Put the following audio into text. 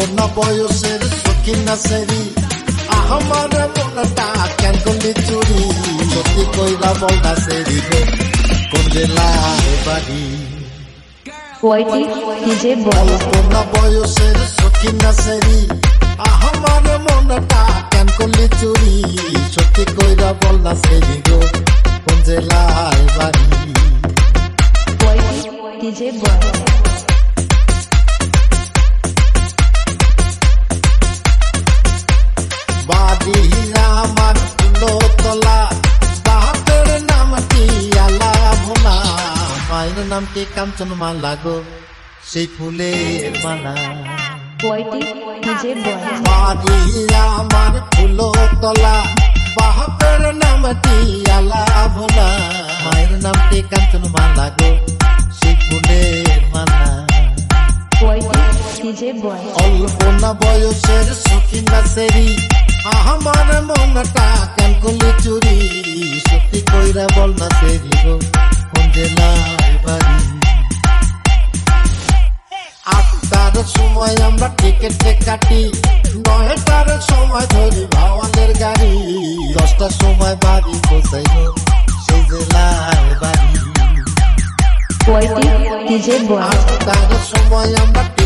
বয়সের সখিনা সেরি আমার মনটা কেন করলি চুরি সত্যি কইরা বলটা সেরি কোন জেলায় বাড়ি ডিজে বয় অল্প বয়সের সখিনা সেরি আমার মনটা কেন করলি চুরি সত্যি কইরা বল না সেরি গো কোন জেলায় বাড়ি ডিজে বয় নামটি কাঞ্চন মালা গো সেই ফুলের মালা। বাড়ি আমার ফুলতলা বাপের নামটি আলা ভোলা মায়ের নামটি কাঞ্চন মালা গো সেই ফুলের মালা। অল্প না বয়সের সখিনা সেরি আমার মনটা কেন করলি চুরি? সত্যি কইরা বল না সেরি গো কোন জেলায় সময় আমরা টিকেটে কাটি। নয়টার সময় ধরি ভাওয়ানের গাড়ি। দশটার সময় বাড়ি বসাই সেই জেলায় বাড়ি। সময় আমরা